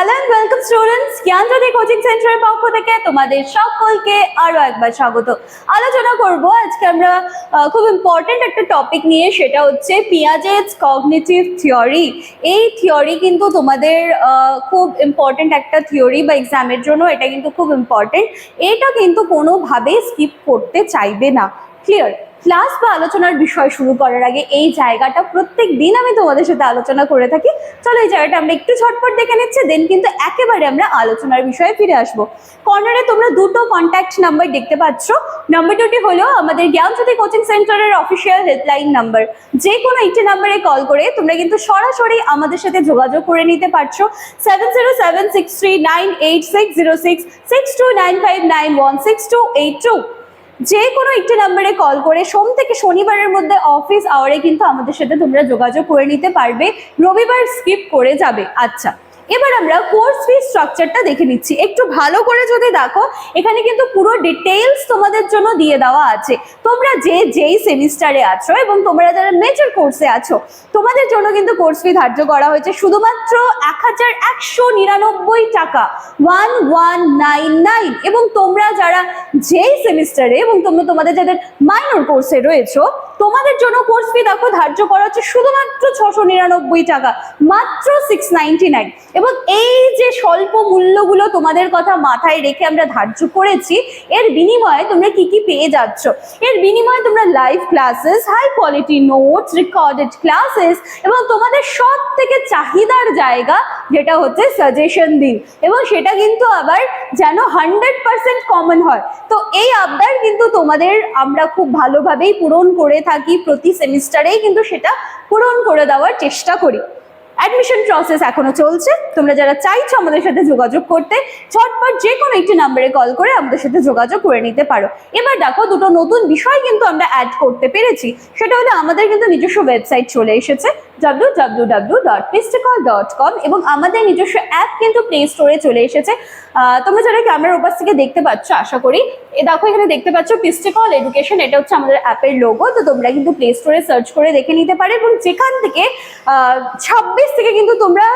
Hello and welcome students Gyanjyoti coaching সেন্টারের পক্ষ থেকে তোমাদের সকলকে আরও একবার স্বাগত। আলোচনা করব আজকে আমরা খুব ইম্পর্টেন্ট একটা টপিক নিয়ে, সেটা হচ্ছে পিয়াজেজ কগনিটিভ থিওরি এই থিওরি কিন্তু তোমাদের খুব ইম্পর্টেন্ট একটা থিওরি বা এক্সামের জন্য, এটা কিন্তু খুব ইম্পর্টেন্ট এটা কিন্তু কোনোভাবেই স্কিপ করতে চাইবে না। ক্লিয়ার ক্লাস বা আলোচনার বিষয় শুরু করার আগে এই জায়গাটা প্রত্যেক দিন আমি তোমাদের সাথে আলোচনা করে থাকি। চলো এই জায়গাটা আমরা একটু ঝটপট দেখে নিচ্ছি দেন কিন্তু একেবারে আমরা আলোচনার বিষয়ে ফিরে আসব। কর্নারে তোমরা দুটো কন্ট্যাক্ট নাম্বার দেখতে পাচ্ছ। নাম্বার দুটি হলো আমাদের জ্ঞানজ্যোতি কোচিং সেন্টারের অফিসিয়াল হেল্পলাইন নাম্বার যে কোনো একটি নাম্বারে কল করে তোমরা কিন্তু সরাসরি আমাদের সাথে যোগাযোগ করে নিতে পারছ। Seven zero seven six three nine eight six zero six six two nine five nine one six two eight two যে কোনো একটি নাম্বারে কল করে সোম থেকে শনিবারের মধ্যে অফিস আওয়ারে কিন্তু আমাদের সাথে তোমরা যোগাযোগ করে নিতে পারবে। রবিবার স্কিপ করে যাবে। আচ্ছা এবার আমরা কোর্স ফি স্ট্রাকচারটা দেখে নিচ্ছি। একটু ভালো করে যদি দেখো, এখানে কিন্তু পুরো ডিটেইলস তোমাদের জন্য দিয়ে দেওয়া আছে। তোমরা যে যেই সেমিস্টারে আছো এবং তোমরা যারা মেজর কোর্সে আছো, তোমাদের জন্য কিন্তু কোর্স ফি ধার্য করা হয়েছে শুধুমাত্র এক হাজার একশো নিরানব্বই টাকা ওয়ান ওয়ান নাইন নাইন এবং তোমরা যারা যেই সেমিস্টারে এবং তোমরা তোমাদের যাদের মাইনর কোর্সে রয়েছো তোমাদের জন্য কোর্স ফি দেখো ধার্য করা হচ্ছে শুধুমাত্র ছশো নিরানব্বই টাকা, মাত্র সিক্স নাইন এবং এই যে স্বল্প মূল্যগুলো তোমাদের কথা মাথায় রেখে আমরা ধার্য করেছি, এর বিনিময়ে তোমরা কি কি পেয়ে যাচ্ছ? এর বিনিময়ে তোমরা live classes high quality notes recorded classes এবং তোমাদের সব থেকে চাহিদার জায়গা যেটা হচ্ছে সাজেশন দিন। এবং সেটা কিন্তু আবার যেন হান্ড্রেড পার্সেন্ট কমন হয়। তো এই আবদার কিন্তু তোমাদের আমরা খুব ভালোভাবেই পূরণ করে থাকি প্রতি সেমিস্টারেই কিন্তু সেটা পূরণ করে দেওয়ার চেষ্টা করি। অ্যাডমিশন প্রসেস এখনও চলছে। তোমরা যারা চাইছো আমাদের সাথে যোগাযোগ করতে, ঝটপট যে কোনো একটি নাম্বারে কল করে আমাদের সাথে যোগাযোগ করে নিতে পারো। এবার দেখো, দুটো নতুন বিষয় কিন্তু আমরা অ্যাড করতে পেরেছি। সেটা হলো আমাদের কিন্তু নিজস্ব ওয়েবসাইট চলে এসেছে কম এবং আমাদের নিজস্ব অ্যাপ কিন্তু প্লে স্টোরে চলে এসেছে। তোমরা যারা ক্যামেরার উপাস থেকে দেখতে পাচ্ছ, আশা করি, এ দেখো এখানে দেখতে পাচ্ছ পিস্টিকল এডুকেশন এটা হচ্ছে আমাদের অ্যাপের লোগো তো তোমরা কিন্তু প্লে স্টোরে সার্চ করে দেখে নিতে পারো এবং যেখান থেকে ছাব্বিশ থেকে কিন্তু তোমরা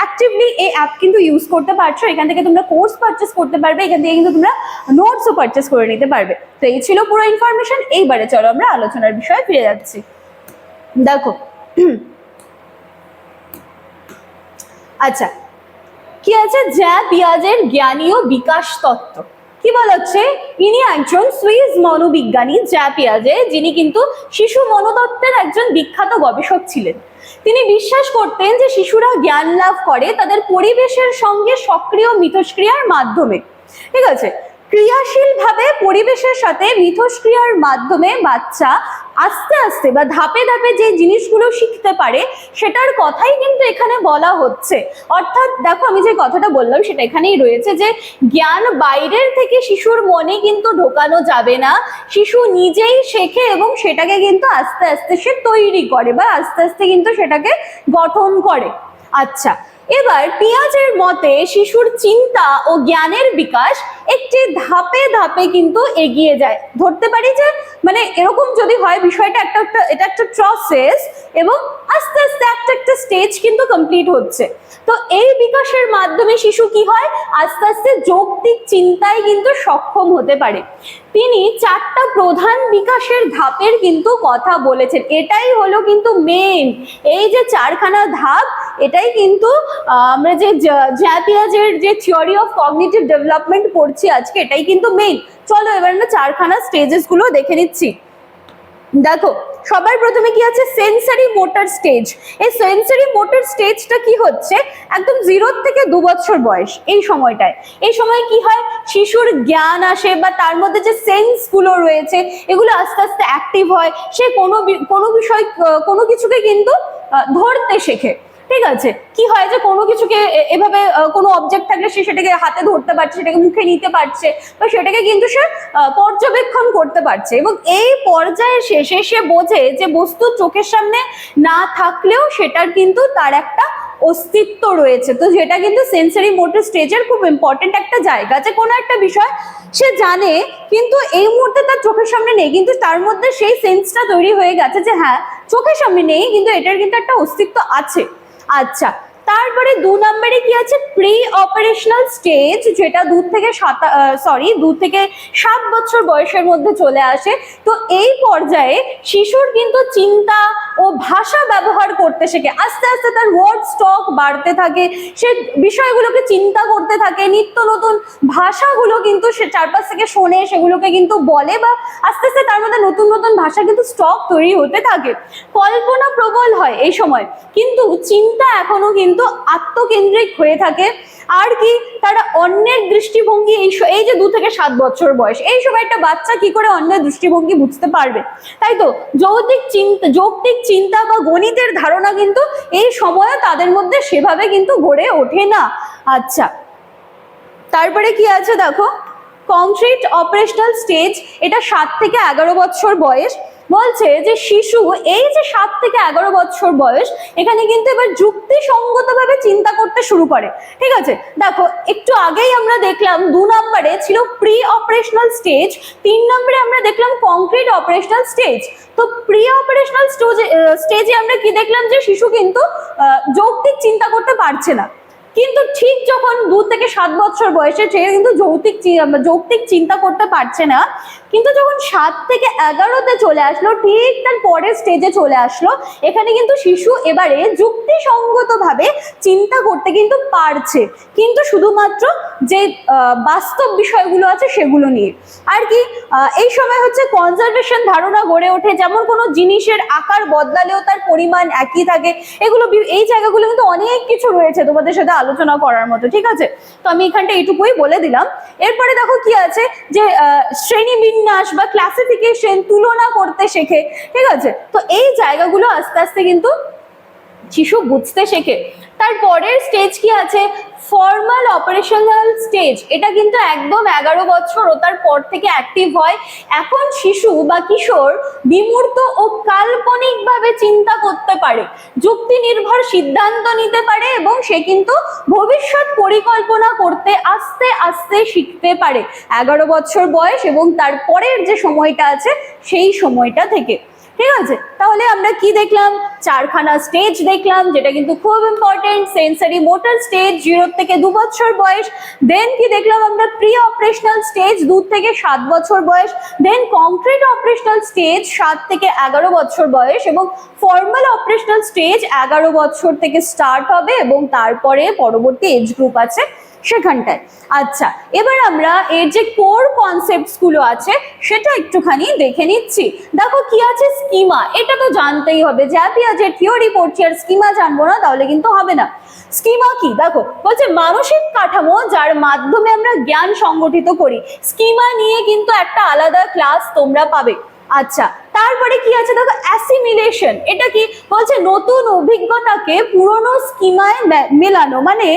অ্যাক্টিভলি এই অ্যাপ কিন্তু ইউজ করতে পারছ। এখান থেকে তোমরা কোর্স পারচেস করতে পারবে। এখান থেকে কিন্তু তোমরা নোটসও পারচেস করে নিতে পারবে। তো এই ছিল পুরো ইনফরমেশন এইবারে চলো আমরা আলোচনার বিষয়ে ফিরে যাচ্ছি। দেখো আচ্ছা কি আছে? জ্যা, পিয়াজের জ্ঞানীয় বিকাশ তত্ত্ব। কি বলা হচ্ছে? ইনি একজন সুইস মনোবিজ্ঞানী জ্যা পিয়াজে যিনি কিন্তু শিশু মনোদত্তের একজন বিখ্যাত গবেষক ছিলেন। তিনি বিশ্বাস করতেন যে শিশুরা জ্ঞান লাভ করে, তাদের পরিবেশের সঙ্গে সক্রিয় মিথস্ক্রিয়ার মাধ্যমে। ঠিক আছে? ক্রিয়াশীলভাবে পরিবেশের সাথে মিথস্ক্রিয়ার মাধ্যমে বাচ্চা আস্তে আস্তে বা ধাপে ধাপে যে জিনিসগুলো শিখতে পারে, সেটার কথাই কিন্তু এখানে বলা হচ্ছে। অর্থাৎ দেখো আমি যে কথাটা বললাম, সেটা এখানেই রয়েছে যে জ্ঞান বাইরের থেকে শিশুর মনে কিন্তু ঢোকানো যাবে না। শিশু নিজেই শেখে এবং সেটাকে কিন্তু আস্তে আস্তে সে তৈরি করে বা আস্তে আস্তে কিন্তু সেটাকে গঠন করে। আচ্ছা এবার পিয়াজের মতে শিশুর চিন্তা ও জ্ঞানের বিকাশ একটি ধাপে ধাপে কিন্তু এগিয়ে যায়। ধরতে পারি যে মানে এরকম যদি হয় বিষয়টা একটা একটা, এটা একটা প্রসেস এবং আস্তে আস্তে একটা একটা স্টেজ কিন্তু কমপ্লিট হচ্ছে। তো এই বিকাশের মাধ্যমে শিশু কি হয়? আস্তে আস্তে যৌক্তিক চিন্তায় কিন্তু সক্ষম হতে পারে। তিনি চারটা প্রধান বিকাশের ধাপের কিন্তু কথা বলেছেন। এটাই হলো কিন্তু মেন এই যে চারখানা ধাপ, এটাই কিন্তু আমরা যে জ্যাপিয়াজের যে থিওরি অফ কগনিটিভ ডেভেলপমেন্ট পড়ছি আজকে, এটাই কিন্তু মেইন চলো এবার আমরা চারখানা স্টেজেসগুলো দেখে নিচ্ছি। দেখো সবার প্রথমে কি আছে? সেন্সারি মোটর স্টেজ এই সেন্সারি মোটর স্টেজটা কি হচ্ছে? একদম জিরো থেকে দু বছর বয়স এই সময়টায়। এই সময় কি হয়? শিশুর জ্ঞান আসে বা তার মধ্যে যে সেন্সগুলো রয়েছে, এগুলো আস্তে আস্তে অ্যাক্টিভ হয়। সে কোনো কোনো বিষয় কোনো কিছুকে কিন্তু ধরতে শেখে। ঠিক আছে। কি হয় যে কোনো কিছুকে এভাবে কোনো অবজেক্ট থাকলে সে সেটাকে হাতে ধরতে পারছে, সেটাকে মুখে নিতে পারছে, বা সেটাকে কিন্তু সে পর্যবেক্ষণ করতে পারছে এবং এই পর্যায়ে শেষে সে বোঝে যে বস্তু চোখের সামনে না থাকলেও সেটার কিন্তু তার একটা অস্তিত্ব রয়েছে। তো যেটা কিন্তু সেন্সারি মোটর স্টেজের খুব ইম্পর্টেন্ট একটা জায়গা যে কোনো একটা বিষয় সে জানে, কিন্তু এই মুহূর্তে তার চোখের সামনে নেই, কিন্তু তার মধ্যে সেই সেন্সটা তৈরি হয়ে গেছে যে হ্যাঁ চোখের সামনে নেই, কিন্তু এটার কিন্তু একটা অস্তিত্ব আছে। আচ্ছা তারপরে দু নম্বরে কি আছে? প্রি অপারেশনাল স্টেজ যেটা দু থেকে সাত সরি দু থেকে সাত বছর বয়সের মধ্যে চলে আসে। তো এই পর্যায়ে শিশুর কিন্তু চিন্তা ও ভাষা ব্যবহার করতে শেখে। আস্তে আস্তে তার ওয়ার্ড স্টক বাড়তে থাকে। সে বিষয়গুলোকে চিন্তা করতে থাকে। নিত্য নতুন ভাষাগুলো কিন্তু সে চারপাশ থেকে শোনে, সেগুলোকে কিন্তু বলে বা আস্তে আস্তে তার মধ্যে নতুন নতুন ভাষা কিন্তু স্টক তৈরি হতে থাকে। কল্পনা প্রবল হয় এই সময়। কিন্তু চিন্তা এখনও কিন্তু আত্মকেন্দ্রিক হয়ে থাকে। আর কি, তারা অন্যের দৃষ্টিভঙ্গি, এই এই যে দু থেকে সাত বছর বয়স, এই সময় একটা বাচ্চা কি করে অন্যের দৃষ্টিভঙ্গি বুঝতে পারবে? তাই তো, যৌতিক চিন্তা, যৌক্তিক চিন্তা বা গণিতের ধারণা কিন্তু এই সময়ে তাদের মধ্যে সেভাবে কিন্তু গড়ে ওঠে না। আচ্ছা তারপরে কি আছে দেখো? কংক্রিট অপারেশনাল স্টেজ এটা সাত থেকে এগারো বছর বয়স। বলছে যে শিশু এই যে সাত থেকে এগারো বছর বয়স, এখানে কিন্তু এবার যুক্তিসঙ্গতভাবে চিন্তা করতে শুরু করে। ঠিক আছে? দেখো, একটু আগেই আমরা দেখলাম দু নম্বরে ছিল প্রি অপারেশনাল স্টেজ তিন নম্বরে আমরা দেখলাম কংক্রিট অপারেশনাল স্টেজ তো প্রি অপারেশনাল স্টেজে আমরা কি দেখলাম যে শিশু কিন্তু যৌক্তিক চিন্তা করতে পারছে না। কিন্তু ঠিক যখন দু থেকে সাত বছর বয়সে সে কিন্তু যৌতিক যৌক্তিক চিন্তা করতে পারছে না, কিন্তু যখন সাত থেকে এগারোতে চলে আসলো, ঠিক তার পরের স্টেজে চলে আসলো, এখানে কিন্তু শিশু এবারে যুক্তিসঙ্গতভাবে চিন্তা করতে কিন্তু পারছে। কিন্তু শুধুমাত্র যে বাস্তব বিষয়গুলো আছে সেগুলো নিয়ে। আর কি এই সময় হচ্ছে কনজারভেশন ধারণা গড়ে ওঠে, যেমন কোনো জিনিসের আকার বদলালেও তার পরিমাণ একই থাকে। এগুলো এই জায়গাগুলো কিন্তু অনেক কিছু রয়েছে তোমাদের সাথে আলোচনা করার মতো, ঠিক আছে? তো আমি এখানটা এইটুকুই বলে দিলাম। এরপরে দেখো কি আছে যে শ্রেণি বিন্যাস বা ক্লাসিফিকেশন তুলনা করতে শেখে, ঠিক আছে? তো এই জায়গাগুলো আস্তে আস্তে কিন্তু শিশু বুঝতে শেখে। তারপরের স্টেজ কি আছে? ফর্মাল অপারেশনাল স্টেজ এটা কিন্তু একদম এগারো বছর ও তার পর থেকে অ্যাক্টিভ হয়। এখন শিশু বা কিশোর বিমূর্ত ও কাল্পনিকভাবে চিন্তা করতে পারে। যুক্তি নির্ভর সিদ্ধান্ত নিতে পারে এবং সে কিন্তু ভবিষ্যৎ পরিকল্পনা করতে আস্তে আস্তে শিখতে পারে। এগারো বছর বয়স এবং তারপরের যে সময়টা আছে, সেই সময়টা থেকে। ঠিক আছে? তাহলে আমরা কি দেখলাম? চারখানা স্টেজ দেখলাম, যেটা কিন্তু খুব important sensory motor stage zero থেকে দু বছর বয়স। দেন কি দেখলাম আমরা? প্রি অপারেশনাল স্টেজ দু থেকে সাত বছর বয়স। দেন কংক্রিট অপারেশনাল স্টেজ সাত থেকে এগারো বছর বয়স এবং ফর্মাল অপারেশনাল স্টেজ এগারো বছর থেকে স্টার্ট হবে এবং তারপরে পরবর্তী এজ গ্রুপ আছে। সেখানটায়। আচ্ছা এবার আমরা এর যে কোর কনসেপ্টসগুলো আছে, সেটা একটুখানি দেখে নিচ্ছি। দেখো কি আছে স্কিমা এটা তো জানতেই হবে। যে জ্যাপিয়া যে থিওরি পড়ছি আর স্কিমা জানব না, তাহলে কিন্তু হবে না। স্কিমা কি? দেখো, বলছে মানসিক কাঠামো যার মাধ্যমে আমরা জ্ঞান সংগঠিত করি। স্কিমা নিয়ে কিন্তু একটা আলাদা ক্লাস তোমরা পাবে। আচ্ছা তারপরে কি আছে? দেখো অ্যাসিমিলেশন এটা কি? বলছে নতুন অভিজ্ঞতাকে পুরনো স্কিমায় মেলানো। মানে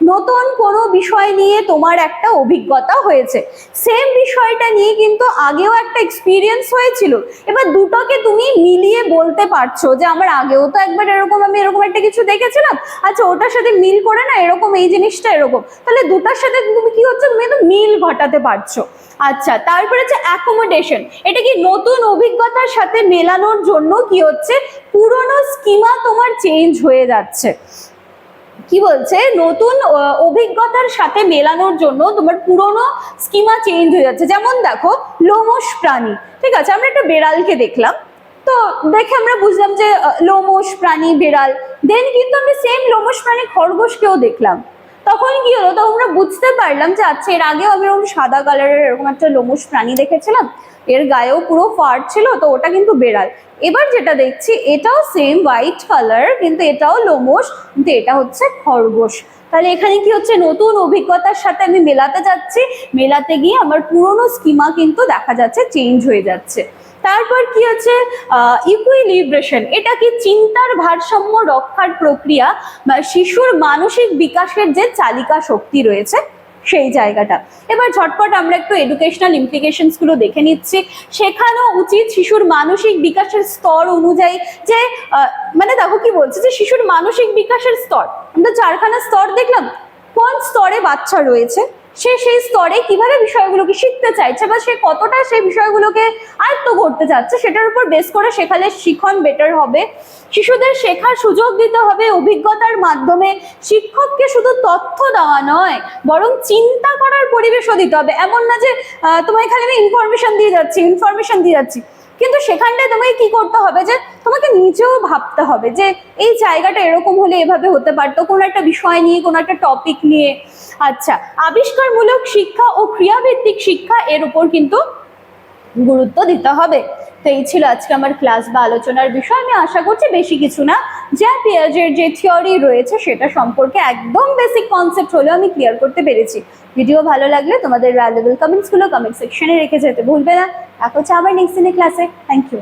নতুন কোনো বিষয় নিয়ে তোমার একটা অভিজ্ঞতা হয়েছে। সেম বিষয়টা নিয়ে কিন্তু আগেও একটা এক্সপিরিয়েন্স হয়েছিল। এবার দুটোকে তুমি মিলিয়ে বলতে পারছ যে আমার আগেও তো একবার এরকম আমি এরকম একটা কিছু দেখেছিলাম আচ্ছা ওটার সাথে মিল করে না এরকম, এই জিনিসটা এরকম। তাহলে দুটার সাথে তুমি কি হচ্ছে? তুমি মিল ঘটাতে পারছ। আচ্ছা তারপরে হচ্ছে অ্যাকোমোডেশন এটা কি নতুন অভিজ্ঞতার সাথে মেলানোর জন্য কি হচ্ছে? পুরনো স্কিমা তোমার চেঞ্জ হয়ে যাচ্ছে। কি বলছে? নতুন অভিজ্ঞতার সাথে মেলানোর জন্য তোমার পুরনো স্কিমা চেঞ্জ হয়ে যাচ্ছে। যেমন দেখো লোমস প্রাণী। ঠিক আছে, আমরা একটা বেড়ালকে দেখলাম। তো দেখে আমরা বুঝলাম যে লোমস প্রাণী, বেড়াল। দেন কিন্তু আমি সেম লোমস প্রাণী খরগোশকেও দেখলাম। তখন কি হলো? তখন আমরা বুঝতে পারলাম যে আচ্ছা এর আগেও আমি এরকম সাদা কালারের এরকম একটা লোমশ প্রাণী দেখেছিলাম। এর গায়েও পুরো ফার ছিল, তো ওটা কিন্তু বেড়াল। এবার যেটা দেখছি, এটাও সেম হোয়াইট কালার কিন্তু এটাও লোমশ, কিন্তু এটা হচ্ছে খরগোশ। তাহলে এখানে কি হচ্ছে? নতুন অভিজ্ঞতার সাথে আমি মেলাতে যাচ্ছি। মেলাতে গিয়ে আমার পুরনো স্কিমা কিন্তু দেখা যাচ্ছে চেঞ্জ হয়ে যাচ্ছে। তারপর কি হচ্ছে? ইকুইলিব্রেশন এটা কি চিন্তার ভারসাম্য রক্ষার প্রক্রিয়া বা শিশুর মানসিক বিকাশের যে চালিকা শক্তি রয়েছে সেই জায়গাটা। এবার ঝটপট আমরা একটু এডুকেশনাল ইমপ্লিকেশনসগুলো দেখে নিচ্ছি। শেখানো উচিত শিশুর মানসিক বিকাশের স্তর অনুযায়ী যে মানে দেখো কি বলছে যে শিশুর মানসিক বিকাশের স্তর। আমরা চারখানা স্তর দেখলাম। কোন স্তরে বাচ্চা রয়েছে? সে সেই স্তরে কীভাবে বিষয়গুলোকে শিখতে চাইছে বা সে কতটা সেই বিষয়গুলোকে আয়ত্ত করতে চাচ্ছে, সেটার উপর বেস করে শেখালে শিখন বেটার হবে। শিশুদের শেখার সুযোগ দিতে হবে, অভিজ্ঞতার মাধ্যমে শিক্ষককে শুধু তথ্য দেওয়া নয়, বরং চিন্তা করার পরিবেশও দিতে হবে। এমন না যে তোমায় খালি আমি ইনফরমেশন দিয়ে যাচ্ছি ইনফরমেশন দিয়ে যাচ্ছি। কিন্তু সেখানটায় তোমাকে কি করতে হবে যে তোমাকে নিজেও ভাবতে হবে যে এই জায়গাটা এরকম হলে এভাবে হতে পারতো, কোনো একটা বিষয় নিয়ে, কোনো একটা টপিক নিয়ে। আচ্ছা আবিষ্কারমূলক শিক্ষা ও ক্রিয়াভিত্তিক শিক্ষা এর উপর কিন্তু গুরুত্ব দিতে হবে। তো এই ছিল আজকে আমার ক্লাস বা আলোচনার বিষয়। আমি আশা করছি বেশি কিছু না। যা পেঁয়াজের যে থিওরি রয়েছে সেটা সম্পর্কে একদম বেসিক কনসেপ্ট হলেও আমি ক্লিয়ার করতে পেরেছি। ভিডিও ভালো লাগলে তোমাদের ভ্যালুয়েবল কমেন্টসগুলো কমেন্ট সেকশনে রেখে যেতে ভুলবে না। এখন হচ্ছে আবার নেক্সট দিনের ক্লাসে থ্যাংক ইউ